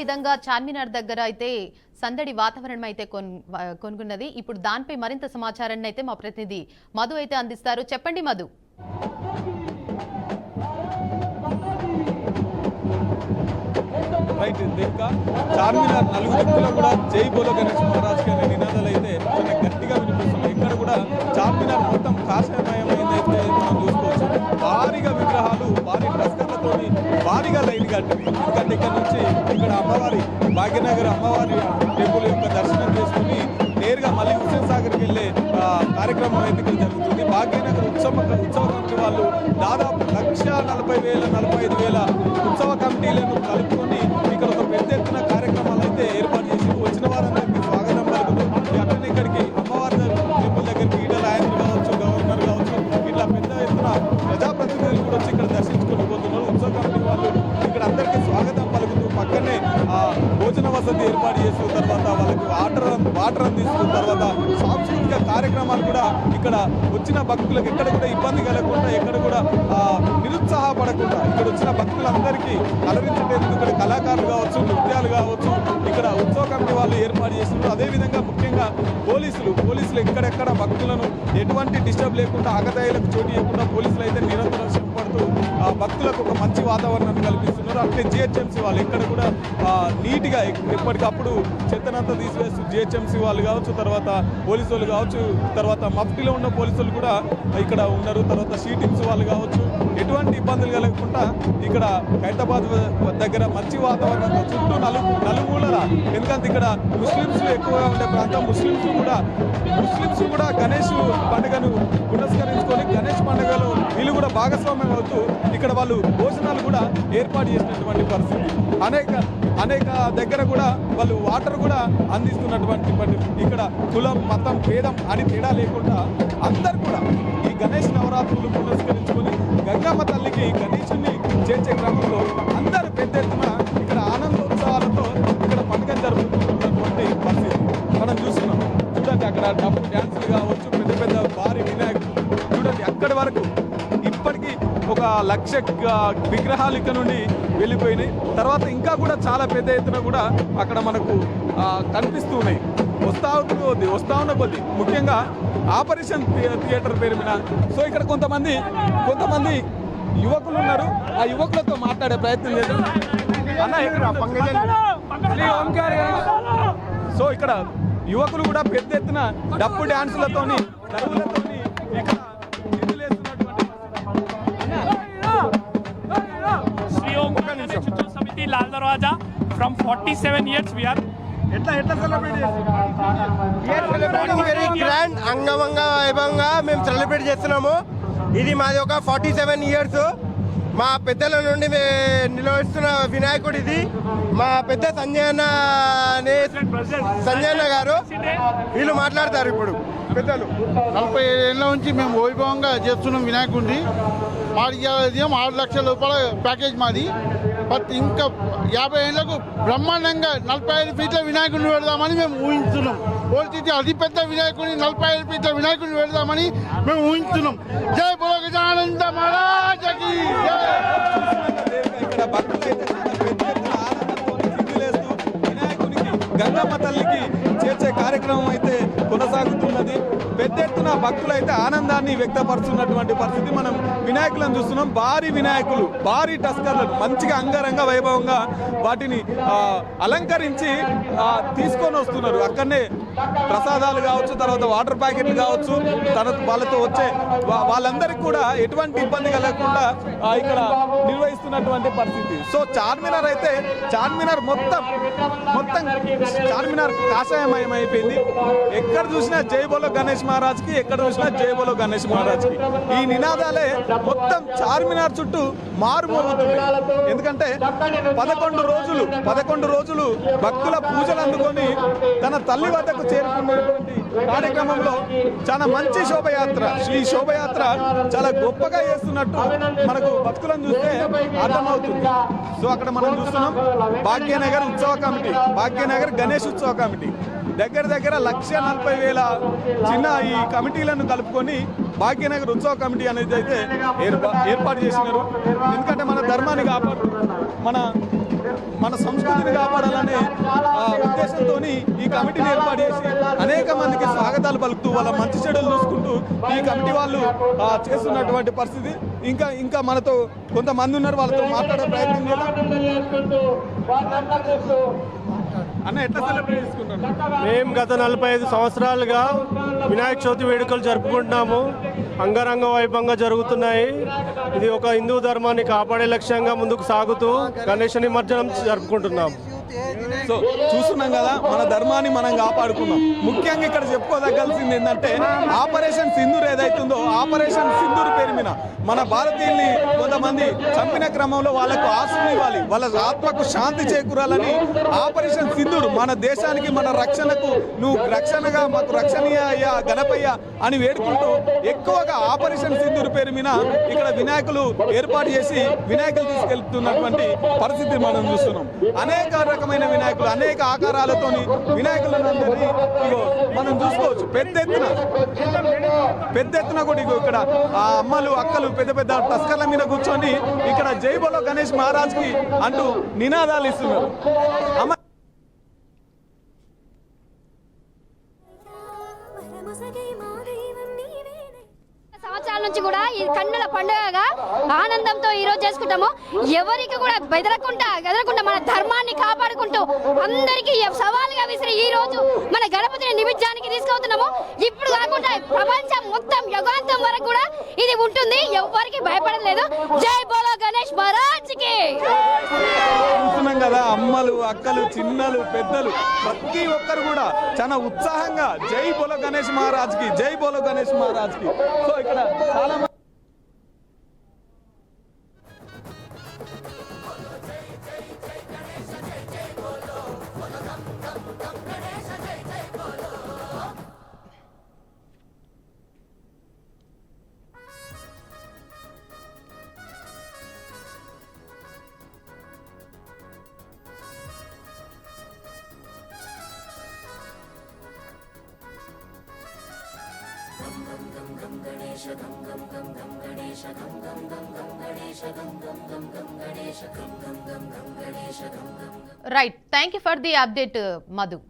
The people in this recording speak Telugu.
విధంగా చార్మినార్ దగ్గర అయితే సందడి వాతావరణం అయితే కొనుగొన్నది. ఇప్పుడు దానిపై మరింత సమాచారాన్ని అయితే మా ప్రతినిధి మధు అయితే అందిస్తారు. చెప్పండి మధు. రైట్ దేవిక చార్మినార్ నలుగు దిక్కులో కూడా జై బోలో గణేష్ మహారాజ్ గారి నినాదాలు అయితే చాలా గట్టిగా వినిపిస్తున్నాయి. ఇక్కడ కూడా చార్మినార్ మొత్తం కాషాయమయమైంది అయితే మనం చూసుకోవచ్చు. భారీగా విగ్రహాలు భారీ టస్కర్లతో భారీగా లైన్ కట్టింది ఎందుకంటే ఇక్కడ నుంచి ఇక్కడ అమ్మవారి భాగ్యనగర్ అమ్మవారి టెంపుల్ యొక్క దర్శనం చేసుకుని నేరుగా మళ్ళీ హుస్సేన్ సాగర్కి వెళ్ళే కార్యక్రమం అయితే ఇక్కడ జరుగుతుంది. భాగ్యనగర్ ఉత్సవ ఉత్సవ కమిటీ వాళ్ళు దాదాపు లక్ష నలభై వేల నలభై ఐదు వేల ఉత్సవ కమిటీలను కలిపి వాటర్ అందిస్తున్న తర్వాత సాంస్కృతిక కార్యక్రమాలు కూడా ఇక్కడ వచ్చిన భక్తులకు ఎక్కడ కూడా ఇబ్బంది కలగకుండా ఎక్కడ కూడా నిరుత్సాహపడకుండా ఇక్కడ వచ్చిన భక్తులందరికీ అలరించడానికి ఇక్కడ కళాకారులు కావచ్చు నృత్యాలు కావచ్చు ఇక్కడ ఉత్సవ కమిటీ వాళ్ళు ఏర్పాటు చేస్తున్నారు. అదేవిధంగా ముఖ్యంగా పోలీసులు పోలీసులు ఎక్కడెక్కడ భక్తులను ఎటువంటి డిస్టర్బ్ లేకుండా ఆగదాయిలకు చోటు ఇవ్వకుండా పోలీసులు అయితే నిరంతరం రైతులకు ఒక మంచి వాతావరణాన్ని కల్పిస్తున్నారు. అట్లే జిహెచ్ఎంసీ వాళ్ళు ఇక్కడ కూడా నీట్గా ఎప్పటికప్పుడు చెత్తనంతా తీసివేస్తూ జిహెచ్ఎంసీ వాళ్ళు కావచ్చు తర్వాత పోలీసు వాళ్ళు కావచ్చు తర్వాత మఫ్టీలో ఉన్న పోలీసులు కూడా ఇక్కడ ఉన్నారు. తర్వాత షీటింగ్స్ వాళ్ళు కావచ్చు ఎటువంటి ఇబ్బందులు కలగకుండా ఇక్కడ హైదరాబాద్ దగ్గర మంచి వాతావరణంలో చుట్టూ నలు నలుమూలల ఎందుకంటే ఇక్కడ ముస్లిమ్స్ ఎక్కువగా ఉండే ప్రాంతం ముస్లిమ్స్ కూడా ముస్లిమ్స్ కూడా గణేష్ పండుగను పురస్కరించుకొని గణేష్ పండుగ వీళ్ళు కూడా భాగస్వామ్యం అవుతూ ఇక్కడ వాళ్ళు భోజనాలు కూడా ఏర్పాటు చేసినటువంటి పరిస్థితి అనేక అనేక దగ్గర కూడా వాళ్ళు వాటర్ కూడా అందిస్తున్నటువంటి పరిస్థితి. ఇక్కడ కులం మతం భేదం అని తేడా లేకుండా అందరు కూడా లక్ష విగ్రహాలు ఇక్కడ నుండి వెళ్ళిపోయినాయి. తర్వాత ఇంకా కూడా చాలా పెద్ద ఎత్తున కూడా అక్కడ మనకు కనిపిస్తూ ఉన్నాయి. వస్తా కొద్ది వస్తా ఉన్న కొద్ది ముఖ్యంగా ఆపరేషన్ థియే- థియేటర్ పేరు మీద. సో ఇక్కడ కొంతమంది కొంతమంది యువకులు ఉన్నారు. ఆ యువకులతో మాట్లాడే ప్రయత్నం చేద్దాం. అన్న ఇక్కడ. సో ఇక్కడ యువకులు కూడా పెద్ద ఎత్తున డప్పు డ్యాన్సులతోని ఇక్కడ Lal Darwaja. From 47 years we are. ఎట్లా ఎట్లా సెలబ్రేట్ వెరీ గ్రాండ్ అంగమంగ వైభవంగా మేము సెలబ్రేట్ చేస్తున్నాము. ఇది మాది ఒక ఫార్టీ సెవెన్ ఇయర్స్ మా పెద్దల నుండి నిలవస్తున్న వినాయకుడు ఇది. మా పెద్ద సంజయ్ అన్న అనే సంజయ్ అన్న గారు. వీళ్ళు మాట్లాడతారు ఇప్పుడు. పెద్దలు. నలభై ఏళ్ళ నుంచి మేము వైభవంగా చేస్తున్నాం వినాయకుడిని. మాది ఆరు లక్షల రూపాయల ప్యాకేజ్ మాది. బట్ ఇంకా యాభై ఏళ్ళకు బ్రహ్మాండంగా నలభై ఐదు ఫీట్ల వినాయకుడిని పెడదామని మేము ఊహించున్నాం. ఓల్చిటి అతిపెద్ద వినాయకుడిని నలభై ఐదు ఫీట్ల వినాయకుడిని పెడదామని మేము ఊహించున్నాం. జై బులో గజానంద మహారాజకి గంగమ్మ తల్లికి చేర్చే కార్యక్రమం అయితే కొనసాగుతున్నది. పెద్ద ఎత్తున భక్తులైతే ఆనందాన్ని వ్యక్తపరుస్తున్నటువంటి పరిస్థితి మనం వినాయకులను చూస్తున్నాం. భారీ వినాయకులు భారీ టస్కర్లు మంచిగా అంగరంగ వైభవంగా వాటిని అలంకరించి తీసుకొని వస్తున్నారు. అక్కడనే ప్రసాదాలు కావచ్చు తర్వాత వాటర్ ప్యాకెట్లు కావచ్చు తన వాళ్ళతో వచ్చే వా- వాళ్ళందరికీ కూడా ఎటువంటి ఇబ్బంది కలగకుండా ఇక్కడ నిర్వహిస్తున్నటువంటి పరిస్థితి. సో చార్మినార్ అయితే చార్మినార్ మొత్తం మొత్తం చార్మినార్ కాషాయమయం అయిపోయింది ఎక్కడ చూసినా జై బోలో గణేష్ మహారాజ్కి ఎక్కడ చూసినా జై బోలో గణేష్ మహారాజ్కి. ఈ నినాదాలే మొత్తం చార్మినార్ చుట్టూ మారుమోగుతుంది ఎందుకంటే పదకొండు రోజులు పదకొండు రోజులు భక్తుల పూజలు అందుకొని తన తల్లి వద్దకు చేరుకున్నటువంటి కార్యక్రమంలో చాలా మంచి శోభయాత్ర. ఈ శోభయాత్ర చాలా గొప్పగా చేస్తున్నట్టు మనకు భక్తులను చూస్తే అర్థమవుతుంది. సో అక్కడ మనం చూస్తున్నాం భాగ్యనగర్ ఉత్సవ కమిటీ భాగ్యనగర్ గణేష్ ఉత్సవ కమిటీ. దగ్గర దగ్గర లక్ష నలభై వేల చిన్న ఈ కమిటీలను కలుపుకొని భాగ్యనగర్ ఉత్సవ కమిటీ అనేది అయితే ఏర్పాటు చేసినారు. ఎందుకంటే మన ధర్మాన్ని కాపాడు మన మన సంస్కృతిని కాపాడాలనే ఆ, ఉద్దేశంతో ఈ కమిటీని ఏర్పాటు చేసి అనేక మందికి స్వాగతాలు పలుకుతూ వాళ్ళ మంచి చెడులు చూసుకుంటూ ఈ కమిటీ వాళ్ళు చేస్తున్నటువంటి పరిస్థితి. ఇంకా ఇంకా మనతో కొంతమంది ఉన్నారు వాళ్ళతో మాట్లాడే ప్రయత్నం అన్న ఎట్లా సెలబ్రేట్ మేము గత నలభై ఐదు సంవత్సరాలుగా వినాయక చవితి వేడుకలు జరుపుకుంటున్నాము. అంగరంగ వైభవంగా జరుగుతున్నాయి. ఇది ఒక హిందూ ధర్మాన్ని కాపాడే లక్ష్యంగా ముందుకు సాగుతూ గణేష నిమజ్జనం జరుపుకుంటున్నాం. సో చూస్తున్నాం కదా మన ధర్మాన్ని మనం కాపాడుకున్నాం. ముఖ్యంగా ఇక్కడ చెప్పుకోదగ్గాల్సింది ఏంటంటే ఆపరేషన్ సింధూర్ ఏదైతుందో ఆపరేషన్ సింధూర్ పేరు మీద మన భారతీయుల్ని కొంతమంది చంపిన క్రమంలో వాళ్ళకు ఆశలు ఇవ్వాలి వాళ్ళ ఆత్మకు శాంతి చేకూరాలని ఆపరేషన్ సింధూర్ మన దేశానికి మన రక్షణకు నువ్వు రక్షణగా మాకు రక్షణీయ అయ్యా గణపయ్య అని వేడుకుంటూ ఎక్కువగా ఆపరేషన్ సింధూర్ పేరు మీద ఇక్కడ వినాయకులు ఏర్పాటు చేసి వినాయకులు తీసుకెళ్తున్నటువంటి పరిస్థితి మనం చూస్తున్నాం. అనేక రకమైన వినాయకులు అనేక ఆకారాలతోని వినాయకులందరినీ ఇగో మనం చూసుకోవచ్చు. పెద్ద ఎత్తున పెద్ద ఎత్తున కూడా ఇగో ఇక్కడ ఆ అమ్మలు అక్కలు పెద్ద పెద్ద టస్కర్ల మీద కూర్చొని ఇక్కడ జై బోలో గణేష్ మహారాజ్కి అంటూ నినాదాలు ఇస్తున్నారు. అమ్మ నుంచి కూడా ఈ కన్నుల పండుగగా ఆనందంతో ఈ రోజు చేసుకుంటాము. ఎవరికి కూడా బెదరకుండా గెదరకుండా మన ధర్మాన్ని కాపాడుకుంటూ అందరికీ సవాలుగా విసిరి ఈ రోజు మన గణపతిని నిమిత్తానికి తీసుకెళ్తున్నాము ఇప్పుడు కాకుండా ప్రపంచం మొత్తం యుగాంతం వరకు కూడా ఇది ఉంటుంది. ఎవరికి భయపడలేదు. జై బోలో గణేష్ మహారాజ్కి కదా అమ్మలు అక్కలు చిన్నలు పెద్దలు ప్రతి ఒక్కరు కూడా చాలా ఉత్సాహంగా జై బోలో గణేష్ మహారాజ్కి జై బోలో గణేష్ మహారాజ్కి సో ఇక్కడ చాలా गणेश गं गं गं गं गणेश गं गं गं गं गणेश गं गं गं गं गणेश गं गं गं गं गणेश गं गं Right. Thank you for the update, uh, Madhu.